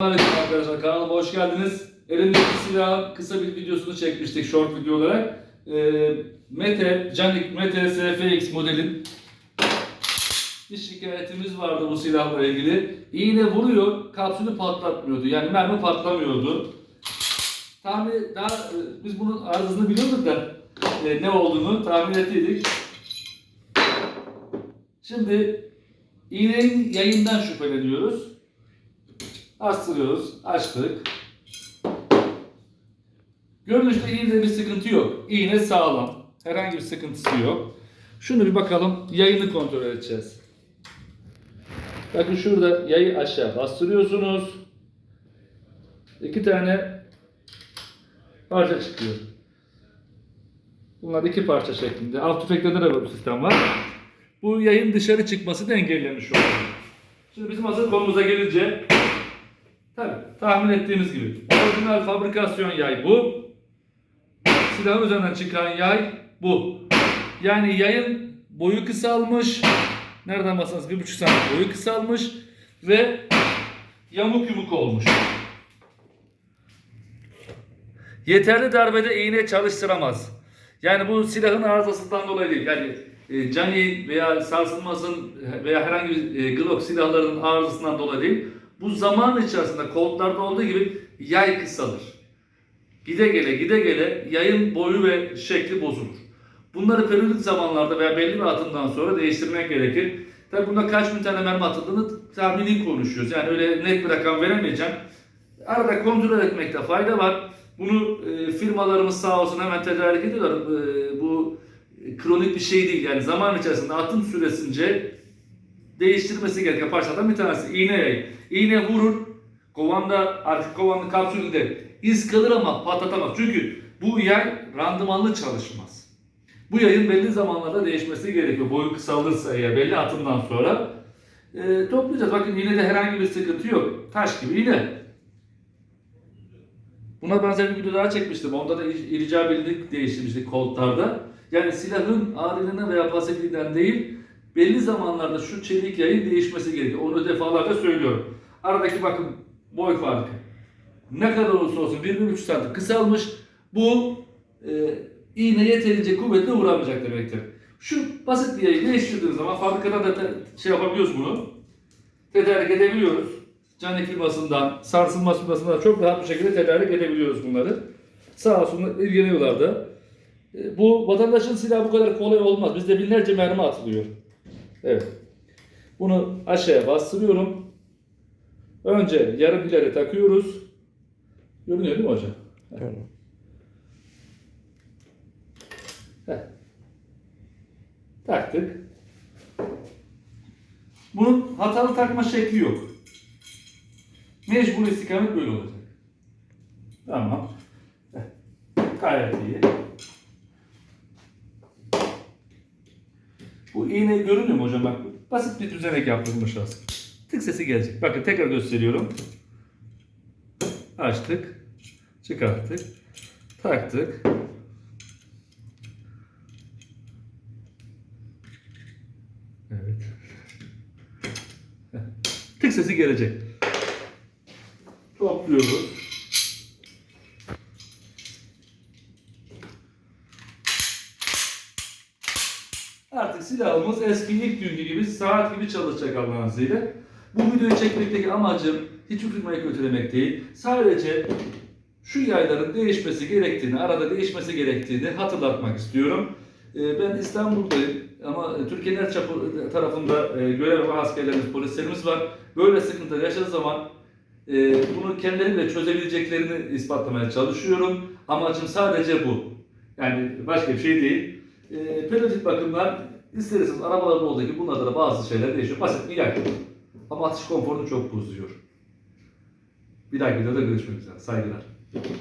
Selamünaleyküm arkadaşlar kanalıma hoş geldiniz. Elimdeki silah kısa bir videosunu çekmiştik short video olarak. Ee, Mete, Canik Mete SFX modelin bir şikayetimiz vardı bu silahla ilgili. İğne vuruyor, kapsülü patlatmıyordu. Yani mermi patlamıyordu. Tahmin daha e, biz bunun arızasını biliyorduk da e, ne olduğunu tahmin ettiydik. Şimdi iğnenin yayından şüpheleniyoruz. Astırıyoruz, açtık. Görünüşte iğnede bir sıkıntı yok. İğne sağlam. Herhangi bir sıkıntısı yok. Şunu bir bakalım, yayını kontrol edeceğiz. Bakın şurada yayı aşağı bastırıyorsunuz. İki tane parça çıkıyor. Bunlar iki parça şeklinde. Alt tüfeklerde de bu sistem var. Bu yayın dışarı çıkması da engellenmiş oluyor. Şimdi bizim asıl konumuza gelince Tabii tahmin ettiğiniz gibi. Orijinal fabrikasyon yay bu. Silahın üzerinden çıkan yay bu. Yani yayın boyu kısalmış. Nereden baksanız bir buçuk santim boyu kısalmış ve yamuk yumuk olmuş. Yeterli darbede iğne çalıştıramaz. Yani bu silahın arızasından dolayı değil. Yani e, cani veya sarsılmasın veya herhangi bir e, Glock silahlarının arızasından dolayı değil. Bu zaman içerisinde koltuklarda olduğu gibi yay kısalır. Gide gele gide gele yayın boyu ve şekli bozulur. Bunları periyodik zamanlarda veya belli bir atımdan sonra değiştirmek gerekir. Tabi bunda kaç bin tane mermi atıldığını tahmini konuşuyoruz. Yani öyle net bir rakam veremeyeceğim. Arada kontrol etmekte fayda var. Bunu e, firmalarımız sağ olsun hemen tedarik ediyorlar. E, bu kronik bir şey değil. Yani zaman içerisinde atım süresince değiştirmesi gereken parçalardan bir tanesi. İğne yayı. İğne vurur. Kovanda, artık kovanın kapsülünde iz kalır ama patlatamaz. Çünkü bu yay randımanlı çalışmaz. Bu yayın belli zamanlarda değişmesi gerekiyor. Boyu kısalırsa eğer belli atımdan sonra e, toplayacağız. Bakın yine de herhangi bir sıkıntı yok. Taş gibi yine. Buna benzer bir video daha çekmiştim. Onda da irica bildik değiştirmiştik koltuklarda. Yani silahın ağırlığına veya pasifliğinden değil, belli zamanlarda şu çelik yayın değişmesi gerekiyor. Onu defalarca söylüyorum. Aradaki bakın boy farkı. Ne kadar olursa olsun 1-1,5 santim kısalmış. Bu e, iğne yeterince kuvvetli vuramayacak demektir. Şu basit bir yayı değiştirdiğiniz zaman fabrikada da şey yapabiliyoruz bunu. Tedarik edebiliyoruz. Canik firmasından, sarsılma firmasından çok rahat bir şekilde tedarik edebiliyoruz bunları. Sağ olsun ilgileniyorlar da. E, Bu vatandaşın silahı bu kadar kolay olmaz. Bizde binlerce mermi atılıyor. Evet. Bunu aşağıya bastırıyorum. Önce yarım ileri takıyoruz. Görünüyor değil mi hocam? Heh. Taktık. Bunun hatalı takma şekli yok. Mecbur istikamet böyle olacak. Tamam. Gayet iyi. Bu iğne görünüyor mu hocam? Bak basit bir düzenek yaptırılmış aslında. Tık sesi gelecek. Bakın tekrar gösteriyorum. Açtık. Çıkarttık. Taktık. Evet. Tık sesi gelecek. Topluyoruz. Artık silahımız eski ilk günkü gibi saat gibi çalışacak Allah'ın izniyle. Bu videoyu çekmekteki amacım hiçbir firmayı kötülemek değil. Sadece şu yayların değişmesi gerektiğini, arada değişmesi gerektiğini hatırlatmak istiyorum. Ee, Ben İstanbul'dayım ama Türkiye'nin her çapı tarafında e, görev yapan askerlerimiz, polislerimiz var. Böyle sıkıntılar yaşadığı zaman e, bunu kendileriyle çözebileceklerini ispatlamaya çalışıyorum. Amacım sadece bu. Yani başka bir şey değil. E, periyodik bakımlar isterseniz arabalarda olduğu bunlarda da bazı şeyler değişiyor. Basit bir yak. Ama atış konforunu çok bozuyor. Bir dahaki videoda görüşmek üzere. Saygılar.